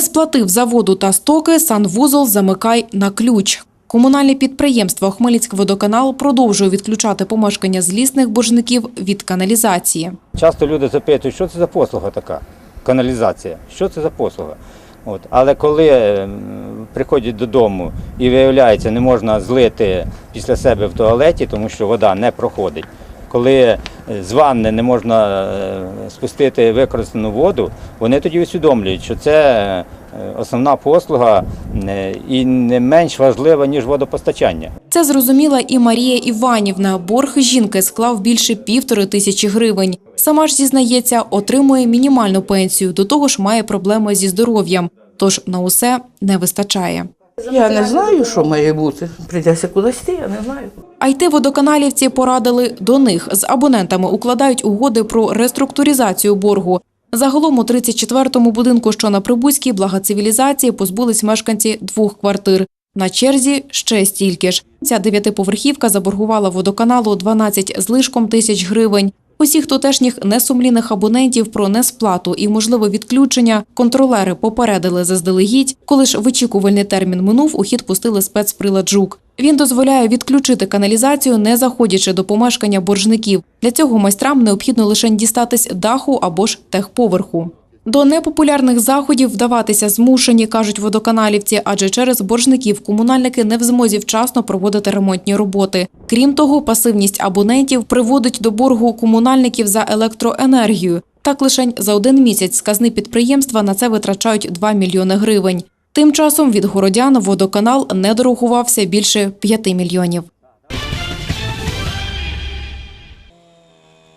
Сплатив за воду та стоки, санвузол замикай на ключ. Комунальне підприємство Хмельницькводоканал продовжує відключати помешкання злісних боржників від каналізації. Часто люди запитують, що це за послуга така, каналізація, що це за послуга. От. Але коли приходять додому і виявляється, не можна злити після себе в туалеті, тому що вода не проходить. Коли е, з ванни не можна е, спустити використану воду, вони тоді усвідомлюють, що це е, основна послуга і не менш важлива, ніж водопостачання. Це зрозуміла і Марія Іванівна. Борг жінки склав більше півтори тисячі гривень. Сама ж зізнається, отримує мінімальну пенсію. До того ж, має проблеми зі здоров'ям. Тож на усе не вистачає. Я не знаю, що має бути. Прийдеться кудись йти, я не знаю. it водоканалівці порадили до них з абонентами укладають угоди про реструктуризацію боргу. Загалом у 34-му будинку, що на Прибузькій, благоцивілізації позбулись мешканці двох квартир. На черзі ще стільки ж. Ця дев'ятиповерхівка заборгувала водоканалу 12 з лишком тисяч гривень. Усіх тутешніх несумлінних абонентів про несплату і можливе відключення контролери попередили заздалегідь. Коли ж вичікувальний термін минув, у хід пустили спецприлад «Жук». Він дозволяє відключити каналізацію, не заходячи до помешкання боржників. Для цього майстрам необхідно лише дістатись даху або ж техповерху. До непопулярних заходів вдаватися змушені, кажуть водоканалівці, адже через боржників комунальники не в змозі вчасно проводити ремонтні роботи. Крім того, пасивність абонентів приводить до боргу комунальників за електроенергію. Так лишень за один місяць з казни підприємства на це витрачають 2 мільйони гривень. Тим часом від городян водоканал не дорахувався більше 5 мільйонів.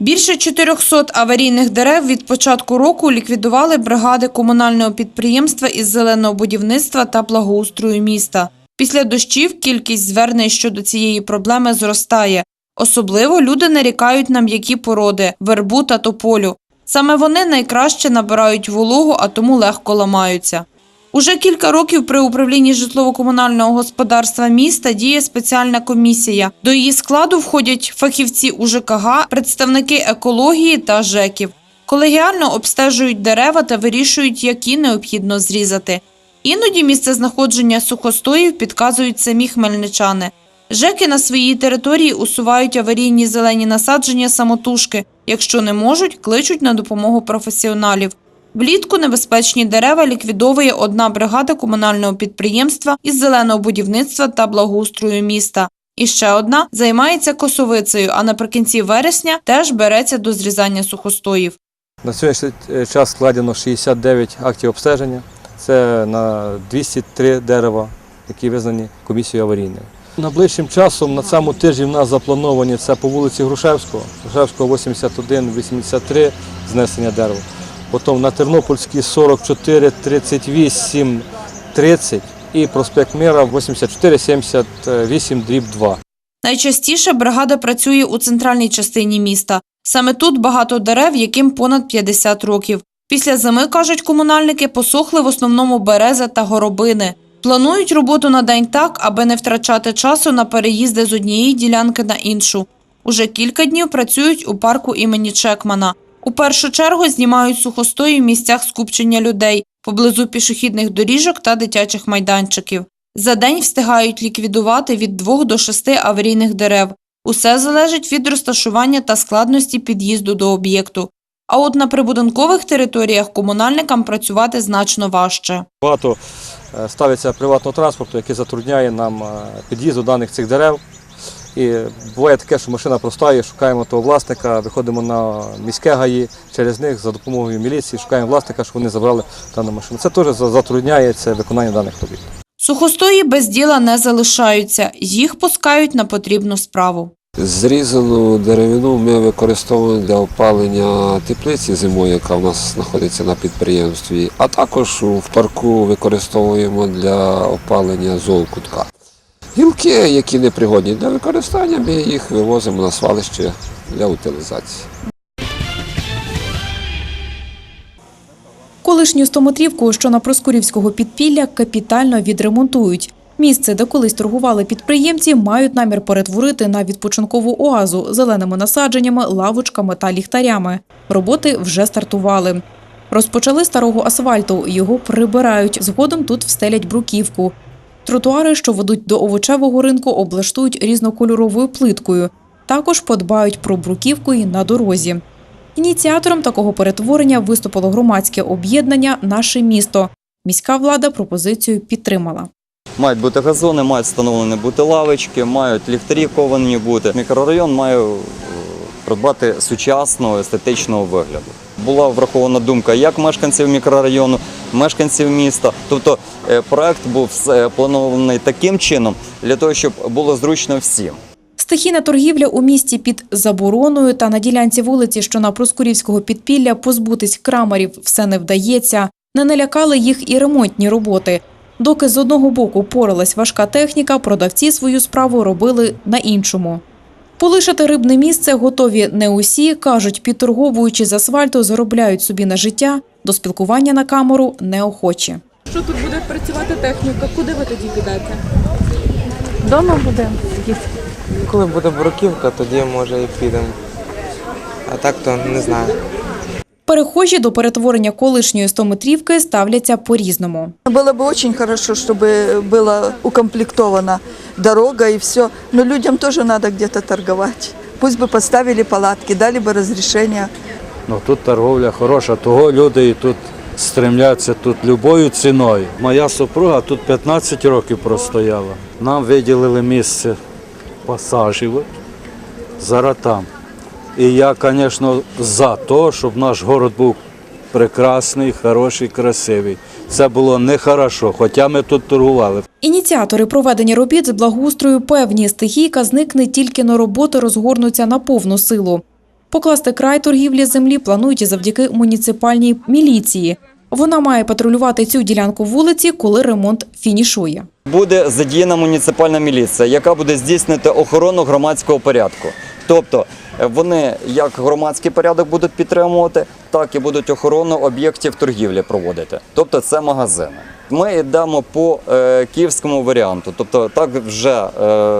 Більше 400 аварійних дерев від початку року ліквідували бригади комунального підприємства із зеленого будівництва та благоустрою міста. Після дощів кількість звернень щодо цієї проблеми зростає. Особливо люди нарікають на м'які породи – вербу та тополю. Саме вони найкраще набирають вологу, а тому легко ламаються. Уже кілька років при управлінні житлово-комунального господарства міста діє спеціальна комісія. До її складу входять фахівці УЖКГ, представники екології та ЖЕКів. Колегіально обстежують дерева та вирішують, які необхідно зрізати. Іноді місце знаходження сухостоїв підказують самі хмельничани. ЖЕКи на своїй території усувають аварійні зелені насадження самотужки. Якщо не можуть, кличуть на допомогу професіоналів. Влітку небезпечні дерева ліквідовує одна бригада комунального підприємства із зеленого будівництва та благоустрою міста. І ще одна займається косовицею, а наприкінці вересня теж береться до зрізання сухостоїв. На сьогоднішній е, час складено 69 актів обстеження. Це на 203 дерева, які визнані комісією аварійними. Найближчим часом на цьому тижні в нас заплановані це по вулиці Грушевського, Грушевського 81, 83 знесення дерева. Потім на Тернопільській 44, 38, 30 і проспект Мира 84, 78, дріб 2. Найчастіше бригада працює у центральній частині міста. Саме тут багато дерев, яким понад 50 років. Після зими, кажуть комунальники, посохли в основному береза та горобини. Планують роботу на день так, аби не втрачати часу на переїзди з однієї ділянки на іншу. Уже кілька днів працюють у парку імені Чекмана. У першу чергу знімають сухостої в місцях скупчення людей поблизу пішохідних доріжок та дитячих майданчиків. За день встигають ліквідувати від 2 до 6 аварійних дерев. Усе залежить від розташування та складності під'їзду до об'єкту. А от на прибудинкових територіях комунальникам працювати значно важче. Багато е, ставиться приватного транспорту, який затрудняє нам е, під'їзд до даних цих дерев. І буває таке, що машина простає, шукаємо того власника, виходимо на міське ГАІ, через них за допомогою міліції шукаємо власника, щоб вони забрали дану машину. Це теж за- затрудняє це виконання даних робіт. Сухостої без діла не залишаються, їх пускають на потрібну справу. Зрізану деревину ми використовуємо для опалення теплиці зимою, яка в нас знаходиться на підприємстві, а також в парку використовуємо для опалення золкутка. Гілки, які не пригодні для використання, ми їх вивозимо на свалище для утилізації. Колишню стометрівку, що на Проскурівського підпілля, капітально відремонтують. Місце, де колись торгували підприємці, мають намір перетворити на відпочинкову оазу зеленими насадженнями, лавочками та ліхтарями. Роботи вже стартували. Розпочали старого асфальту, його прибирають. Згодом тут встелять бруківку. Тротуари, що ведуть до овочевого ринку, облаштують різнокольоровою плиткою. Також подбають про бруківку і на дорозі. Ініціатором такого перетворення виступило громадське об'єднання Наше місто. Міська влада пропозицію підтримала. Мають бути газони, мають встановлені бути лавочки, мають ліхтарі ковані бути. Мікрорайон має е, придбати сучасного естетичного вигляду. Була врахована думка як мешканців мікрорайону, мешканців міста. Тобто е, проект був е, планований таким чином для того, щоб було зручно всім. Стихійна торгівля у місті під забороною та на ділянці вулиці, що на Проскурівського підпілля, позбутись крамарів все не вдається. Не налякали їх і ремонтні роботи. Доки з одного боку поралась важка техніка, продавці свою справу робили на іншому. Полишити рибне місце готові не усі, кажуть, підторговуючи з асфальту, заробляють собі на життя, до спілкування на камеру неохочі. Що тут буде працювати техніка? Куди ви тоді підете? Дома будемо. Коли буде бруківка, тоді може і підемо. А так то не знаю. Перехожі до перетворення колишньої стометрівки ставляться по-різному. Было бы очень хорошо, чтобы была укомплектована дорога и все. Но людям тоже надо где-то торговать. Пусть бы поставили палатки, дали бы разрешение. Ну тут торговля хороша, того люди і тут стремляться тут любою ціною. Моя супруга тут 15 років простояла. Нам виділили місце посажів. Зараз там. І я, звісно, за те, щоб наш город був прекрасний, хороший, красивий. Це було нехорошо, хоча ми тут торгували. Ініціатори проведення робіт з благоустрою певні стихійка зникне тільки на роботи розгорнуться на повну силу. Покласти край торгівлі землі планують і завдяки муніципальній міліції. Вона має патрулювати цю ділянку вулиці, коли ремонт фінішує. Буде задіяна муніципальна міліція, яка буде здійснити охорону громадського порядку. Тобто е, вони як громадський порядок будуть підтримувати, так і будуть охорону об'єктів торгівлі проводити. Тобто це магазини. Ми йдемо по е, київському варіанту. Тобто, так вже е,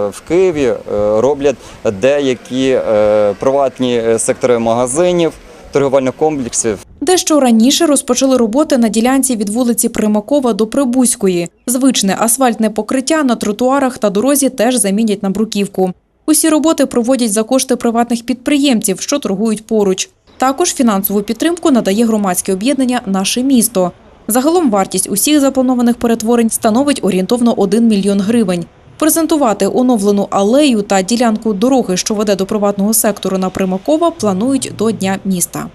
в Києві е, роблять деякі е, приватні е, сектори магазинів, торгівельних комплексів. Дещо раніше розпочали роботи на ділянці від вулиці Примакова до Прибузької. Звичне асфальтне покриття на тротуарах та дорозі теж замінять на бруківку. Усі роботи проводять за кошти приватних підприємців, що торгують поруч. Також фінансову підтримку надає громадське об'єднання Наше місто. Загалом вартість усіх запланованих перетворень становить орієнтовно 1 мільйон гривень. Презентувати оновлену алею та ділянку дороги, що веде до приватного сектору на Примакова, планують до Дня міста.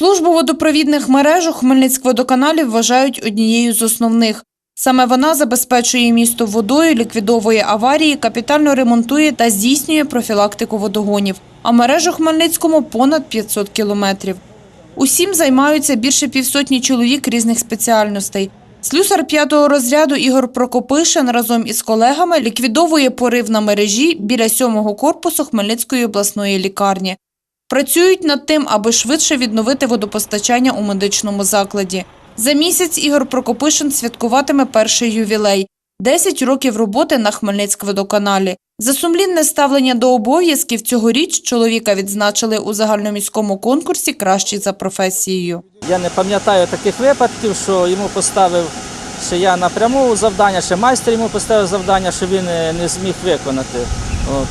Службу водопровідних мереж у Хмельницькводоканалі вважають однією з основних. Саме вона забезпечує місто водою, ліквідовує аварії, капітально ремонтує та здійснює профілактику водогонів. А мереж у Хмельницькому понад 500 кілометрів. Усім займаються більше півсотні чоловік різних спеціальностей. Слюсар п'ятого розряду Ігор Прокопишин разом із колегами ліквідовує порив на мережі біля сьомого корпусу Хмельницької обласної лікарні. Працюють над тим, аби швидше відновити водопостачання у медичному закладі. За місяць Ігор Прокопишин святкуватиме перший ювілей – 10 років роботи на Хмельницькводоканалі. За сумлінне ставлення до обов'язків цьогоріч чоловіка відзначили у загальноміському конкурсі «Кращий за професією». Я не пам'ятаю таких випадків, що йому поставив ще я напряму завдання, ще майстер йому поставив завдання, що він е, не зміг виконати.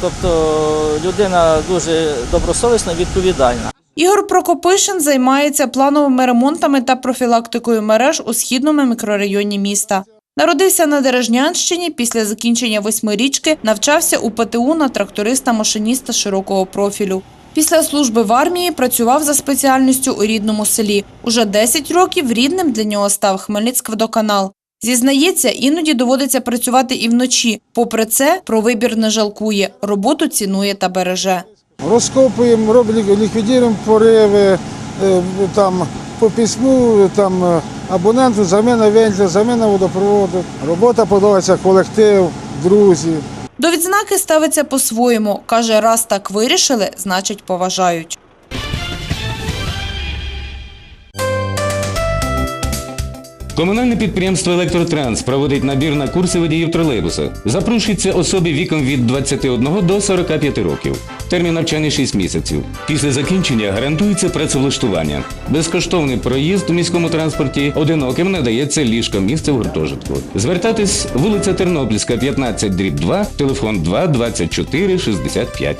Тобто людина дуже добросовісна, відповідальна. Ігор Прокопишин займається плановими ремонтами та профілактикою мереж у східному мікрорайоні міста. Народився на Дережнянщині, після закінчення восьмирічки навчався у ПТУ на тракториста-машиніста широкого профілю. Після служби в армії працював за спеціальністю у рідному селі. Уже 10 років рідним для нього став Хмельницькводоканал. Зізнається, іноді доводиться працювати і вночі. Попри це, про вибір не жалкує, роботу цінує та береже. Розкопуємо, робимо, ліквідуємо пориви, е, там по письму, там абоненту, заміна вентиля, заміна водопроводу. Робота подобається, колектив, друзі. До відзнаки ставиться по-своєму. Каже, раз так вирішили, значить поважають. Комунальне підприємство Електротранс проводить набір на курси водіїв тролейбуса. Запрошуються особи віком від 21 до 45 років. Термін навчання 6 місяців. Після закінчення гарантується працевлаштування. Безкоштовний проїзд у міському транспорті одиноким надається ліжко місце в гуртожитку. Звертатись вулиця Тернопільська, 15 дріб 2, телефон 2 24 65.